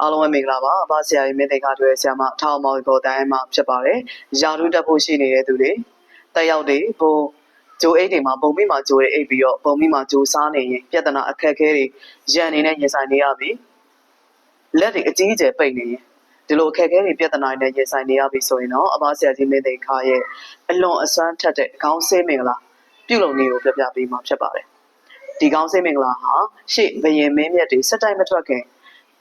အားလုံးပဲမင်္ဂလာပါအဘဆရာကြီးမင်းသိခါတွေဆရာမထောင်မောင်ကိုတိုင်းမှာဖြစ်ပါတယ်ယာရုတက်ဖို့ရှိနေတဲ့သူတွေတက်ရောက်တွေဘုံဂျိုအိတ်တွေမှာပုံမိမှာဂျိုတွေအိတ်ပြီးတော့ပုံမိမှာဂျိုစားနေရင်ပြဿနာအခက်အခဲတွေရန်နေနဲ့ရင်ဆိုင်နေရပြီလက်တွေအကြီးအကျယ်ပိတ်နေရင်ဒီလိုအခက်အခဲတွေပြဿနာတွေနဲ့ရင်ဆိုင်နေရပြီဆိုရင်တော့အဘဆရာကြီးမင်းသိခါရဲ့အလွန်အစွမ်းထက်တဲ့ခေါင်းဆေးမင်္ဂလာပြုလုပ်နေကိုပြပြပေးမှာဖြစ်ပါတယ်ဒီခေါင်းဆေးမင်္ဂလာဟာရှေ့ဘယင်မင်းမြတ်တွေစက်တိုက်မထွက်ခင်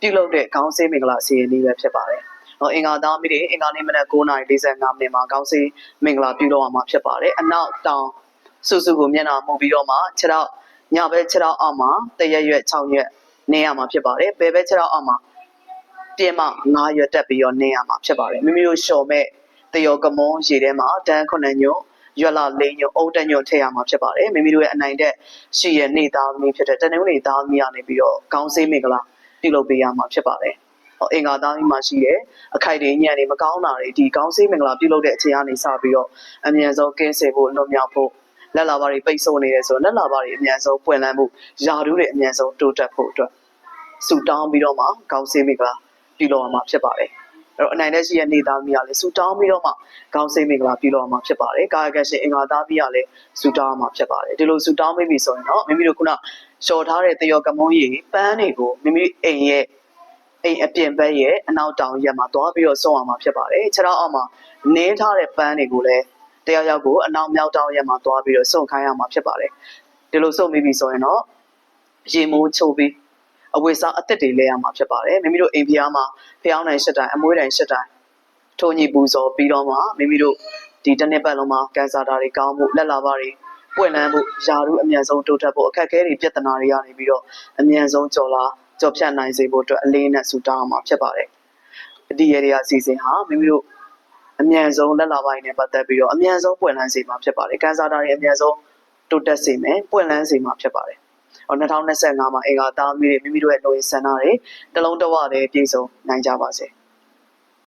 ပြုလုပ်တဲ့ခေါင်းဆေးမင်္ဂလာစီရင်လေးပဲဖြစ်ပါတယ်။ဟောအင်္ဂါသားမိတွေအင်္ဂါနေ့မနက်9:45မိနစ်မှာခေါင်းဆေးမင်္ဂလာပြုလုပ်အောင်မှာဖြစ်ပါတယ်။အနောက်တောင်စုစုကိုမျက်နှာမူပြီးတော့မှခြေထောက်ညဘက်ခြေထောက်အောက်မှာတရက်ရွက်6ရက်နေရမှာဖြစ်ပါတယ်။ဘယ်ဘက်ခြေထောက်အောက်မှာပြင်မ9ရွက်တက်ပြီးတော့နေရမှာဖြစ်ပါတယ်။မိမိတို့လျှော်မဲ့တယောကမွန်ရေထဲမှာတန်း9ညွတ်ရွက်လာ၄ညွတ်အုတ်တညွတ်ထည့်ရမှာဖြစ်ပါတယ်။မိမိတို့ရဲ့အနိုင်တဲ့ရှိရဲ့နေသားသမီးဖြစ်တဲ့တနင်္ဂနွေသားသမီးကနေပြီးတော့ခေါင်းဆေးမင်္ဂလာ ပြုလုပ်ပေးရမှာဖြစ်ပါတယ်။ဟောအင်္ဂါသားကြီးမှာရှိတဲ့အခိုက်တွေညံ့တွေမကောင်းတာတွေဒီကောင်းစေးမင်္ဂလာပြုလုပ်တဲ့အချိန်ကနေစပြီးတော့အမြန်ဆုံးကင်းစင်ဖို့လွန်မြောက်ဖို့လက်လာပါတွေပိတ်ဆို့နေတယ်ဆိုတော့လက်လာပါတွေအမြန်ဆုံးပွင့်လန်းဖို့ယာဓုတွေအမြန်ဆုံးတိုးတက်ဖို့အတွက်ဆူတောင်းပြီးတော့မှကောင်းစေးမင်္ဂလာပြုလုပ်ရမှာဖြစ်ပါတယ်။အဲ့ တော့အနိုင်တဲ့ရှိရဲ့နေသားမိကလည်းဆူတောင်းပြီးတော့မှကောင်းစေးမင်္ဂလာပြုလုပ်ရမှာဖြစ်ပါတယ်။ကာယကရှင်အင်္ဂါသားမိကလည်းဆူတောင်းရမှာဖြစ်ပါတယ်။ဒီလိုဆူတောင်းပြီးပြီဆိုရင်တော့မိမိတို့ခုနလျှော်ထားတဲ့တယောကမုန်းကြီးပန်းတွေကိုမိမိအိမ်ရဲ့အိမ်အပြင်ဘက်ရဲ့အနောက်တောင်ရက်မှာသွားပြီးတော့ဆုံးအောင်မှာဖြစ်ပါတယ်ခြေထောက်အောက်မှာနင်းထားတဲ့ပန်းတွေကိုလည်းတယောက်ယောက်ကိုအနောက်မြောက်တောင်ရက်မှာသွားပြီးတော့ဆုံးခိုင်းရမှာဖြစ်ပါတယ်ဒီလိုဆုံးပြီးပြီဆိုရင်တော့ရေမိုးချုပ်ပြီး အဝိစားအသက်တွေလဲရမှာဖြစ်ပါတယ်မိမိတို့အိမ်ဖျားမှာဖျောင်းတိုင်းရှစ်တိုင်းအမွှေးတိုင်းရှစ်တိုင်းထိုးညီပူဇော်ပြီးတော့မှမိမိတို့ဒီတစ်နှစ်ပတ်လုံးမှာကန်ဆာတာတွေကောင်းမှုလက်လာပါတွေပွင့်လန်းမှုယာရုအမြန်ဆုံးတိုးတက်ဖို့အခက်အခဲတွေပြဿနာတွေကနေပြီးတော့အမြန်ဆုံးကြော်လာကြော်ဖြတ်နိုင်စေဖို့အတွက်အလေးနဲ့ဆူတောင်းအောင်မှာဖြစ်ပါတယ်။ဒီရတွေအစီအစဉ်ဟာမိမိတို့အမြန်ဆုံးလက်လာပိုင်းနဲ့ပတ်သက်ပြီးတော့အမြန်ဆုံးပွင့်လန်းစေမှာဖြစ်ပါတယ်။ကန်ဆာတာတွေအမြန်ဆုံးတိုးတက်စေမယ်ပွင့်လန်းစေမှာဖြစ်ပါတယ်။အော် 2025မှာအင်္ဂါသားမိတွေမိမိတို့ရဲ့လိုရင်းဆန္ဒတွေတလုံးတဝတည်းပြည့်စုံနိုင်ကြပါစေ။